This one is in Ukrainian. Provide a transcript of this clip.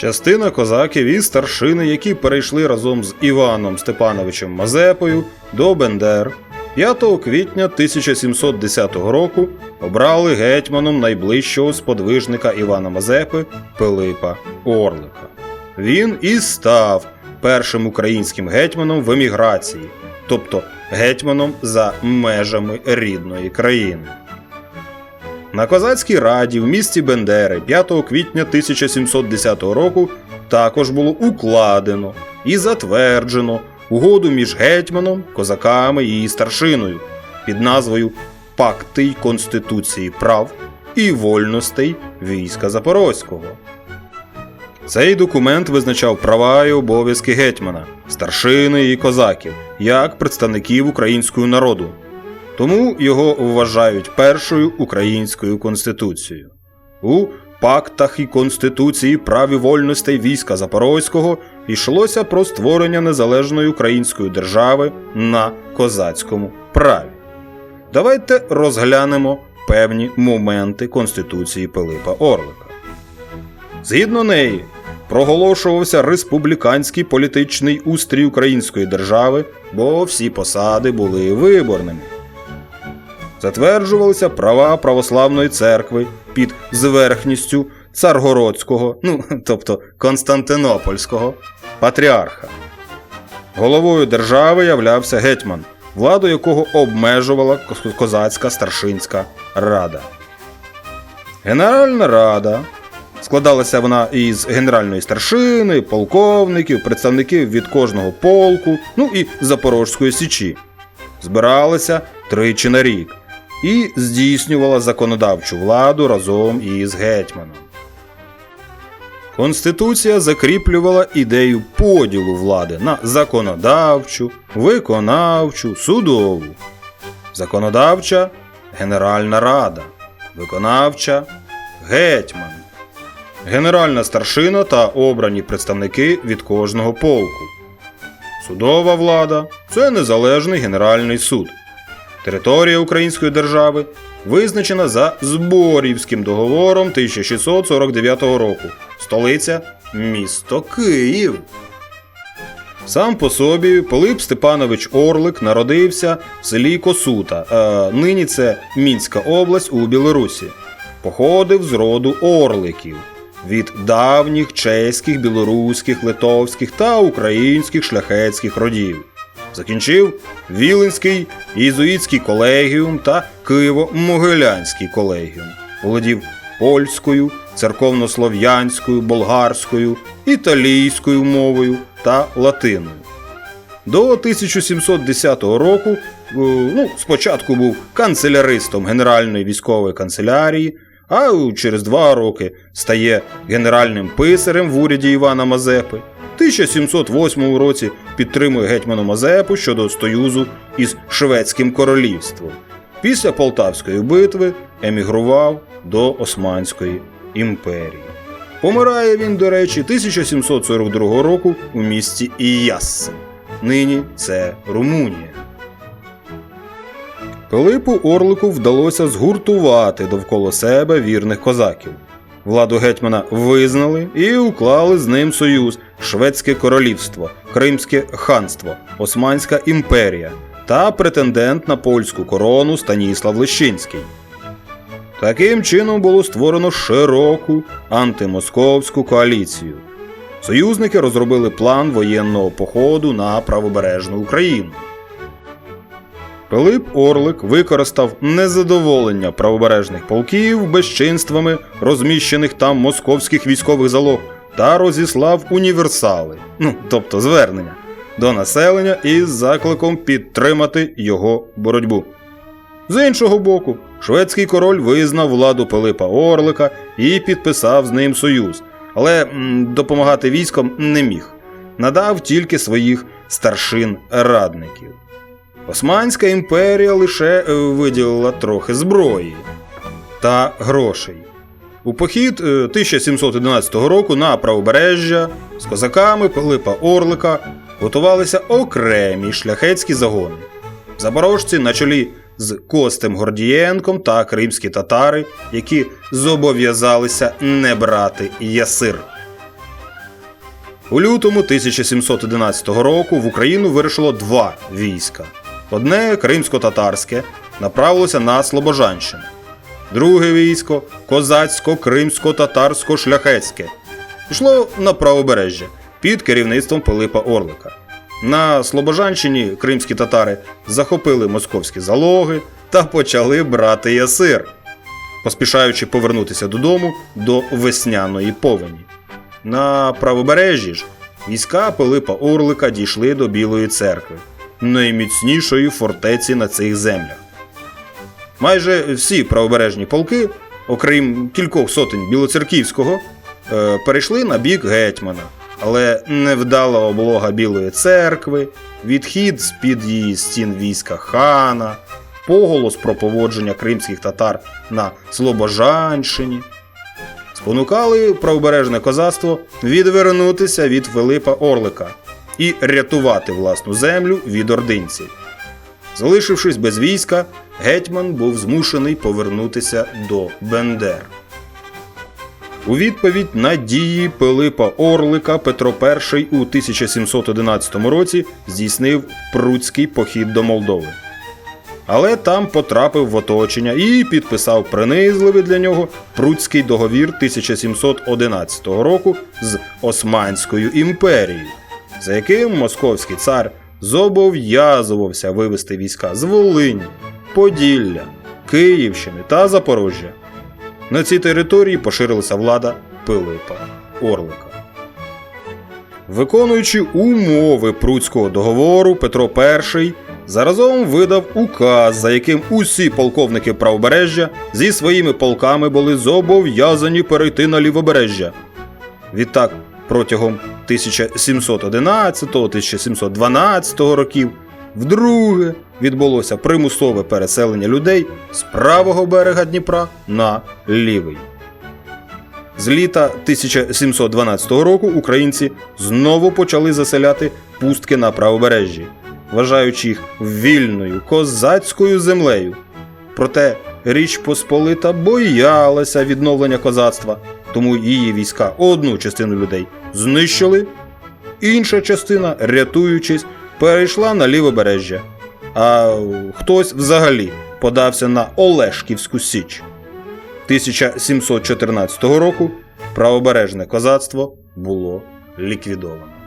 Частина козаків і старшини, які перейшли разом з Іваном Степановичем Мазепою до Бендер, 5 квітня 1710 року обрали гетьманом найближчого сподвижника Івана Мазепи Пилипа Орлика. Він і став першим українським гетьманом в еміграції, тобто гетьманом за межами рідної країни. На козацькій раді в місті Бендери 5 квітня 1710 року також було укладено і затверджено угоду між гетьманом, козаками і старшиною під назвою Пакти й Конституції прав і вольностей війська Запорозького. Цей документ визначав права і обов'язки гетьмана, старшини і козаків як представників українського народу. Тому його вважають першою українською конституцією. У пактах і конституції прав і вольностей війська Запорозького йшлося про створення незалежної української держави на козацькому праві. Давайте розглянемо певні моменти Конституції Пилипа Орлика. Згідно неї, проголошувався республіканський політичний устрій української держави, бо всі посади були виборними. Затверджувалися права православної церкви під зверхністю царгородського, ну тобто Константинопольського патріарха. Головою держави являвся гетьман, владу якого обмежувала козацька старшинська рада. Генеральна рада складалася вона із генеральної старшини, полковників, представників від кожного полку, ну і Запорозької січі. Збиралася тричі на рік і здійснювала законодавчу владу разом із гетьманом. Конституція закріплювала ідею поділу влади на законодавчу, виконавчу, судову. Законодавча Генеральна Рада, виконавча гетьман, генеральна старшина та обрані представники від кожного полку. Судова влада це незалежний Генеральний суд. Територія Української держави визначена за Зборівським договором 1649 року. Столиця місто Київ. Сам по собі Пилип Степанович Орлик народився в селі Косута, е, нині це Мінська область у Білорусі. Походив з роду Орликів від давніх чеських, білоруських, литовських та українських шляхетських родів. Закінчив Віленський єзуїтський колегіум та Києво-Могилянський колегіум. Володів польською, церковнослов'янською, болгарською, італійською мовою та латиною. До 1710 року е, ну, спочатку був канцеляристом Генеральної військової канцелярії, а через два роки стає генеральним писарем в уряді Івана Мазепи. В 1708 році підтримує гетьмана Мазепу щодо союзу із Шведським королівством. Після Полтавської битви емігрував до Османської імперії. Помирає він, до речі, 1742 року у місті Іяссе. Нині це Румунія. Пилипу Орлику вдалося згуртувати довкола себе вірних козаків. Владу гетьмана визнали і уклали з ним союз Шведське королівство, Кримське ханство, Османська імперія та претендент на польську корону Станіслав Лещинський. Таким чином було створено широку антимосковську коаліцію. Союзники розробили план воєнного походу на правобережну Україну. Пилип Орлик використав незадоволення правобережних полків безчинствами розміщених там московських військових залог та розіслав універсали, ну тобто звернення, до населення із закликом підтримати його боротьбу. З іншого боку, шведський король визнав владу Пилипа Орлика і підписав з ним союз, але допомагати військом не міг. Надав тільки своїх старшин радників. Османська імперія лише е, виділила трохи зброї та грошей. У похід е, 1711 року на правобережжя з козаками Пилипа Орлика готувалися окремі шляхетські загони. Запорожці на чолі з Костем Гордієнком та кримські татари, які зобов'язалися не брати ясир. У лютому 1711 року в Україну вирушило два війська. Одне кримсько-татарське направилося на Слобожанщину. Друге військо козацько-кримсько-татарсько-шляхетське пішло на правобережжя під керівництвом Пилипа Орлика. На Слобожанщині кримські татари захопили московські залоги та почали брати ясир, поспішаючи повернутися додому до весняної повені. На правобережжі ж війська Пилипа Орлика дійшли до Білої церкви, найміцнішої фортеці на цих землях. Майже всі правобережні полки, окрім кількох сотень білоцерківського, е, перейшли на бік гетьмана, але невдала облога Білої церкви, відхід з-під її стін війська хана, поголос про поводження кримських татар на Слобожанщині. Спонукали правобережне козацтво відвернутися від Филипа Орлика і рятувати власну землю від ординців. Залишившись без війська, гетьман був змушений повернутися до Бендер. У відповідь на дії Пилипа Орлика Петро І у 1711 році здійснив пруцький похід до Молдови. Але там потрапив в оточення і підписав принизливий для нього Пруцький договір 1711 року з Османською імперією, за яким московський цар зобов'язувався вивести війська з Волині, Поділля, Київщини та Запорожжя. На цій території поширилася влада Пилипа Орлика. Виконуючи умови Пруцького договору, Петро І заразом видав указ, за яким усі полковники правобережжя зі своїми полками були зобов'язані перейти на лівобережжя. Відтак, протягом 1711-1712 років вдруге відбулося примусове переселення людей з правого берега Дніпра на лівий. З літа 1712 року українці знову почали заселяти пустки на правобережжі, вважаючи їх вільною козацькою землею. Проте Річ Посполита боялася відновлення козацтва, тому її війська одну частину людей знищили, інша частина, рятуючись, перейшла на лівобережжя, а хтось взагалі подався на Олешківську Січ. 1714 року правобережне козацтво було ліквідовано.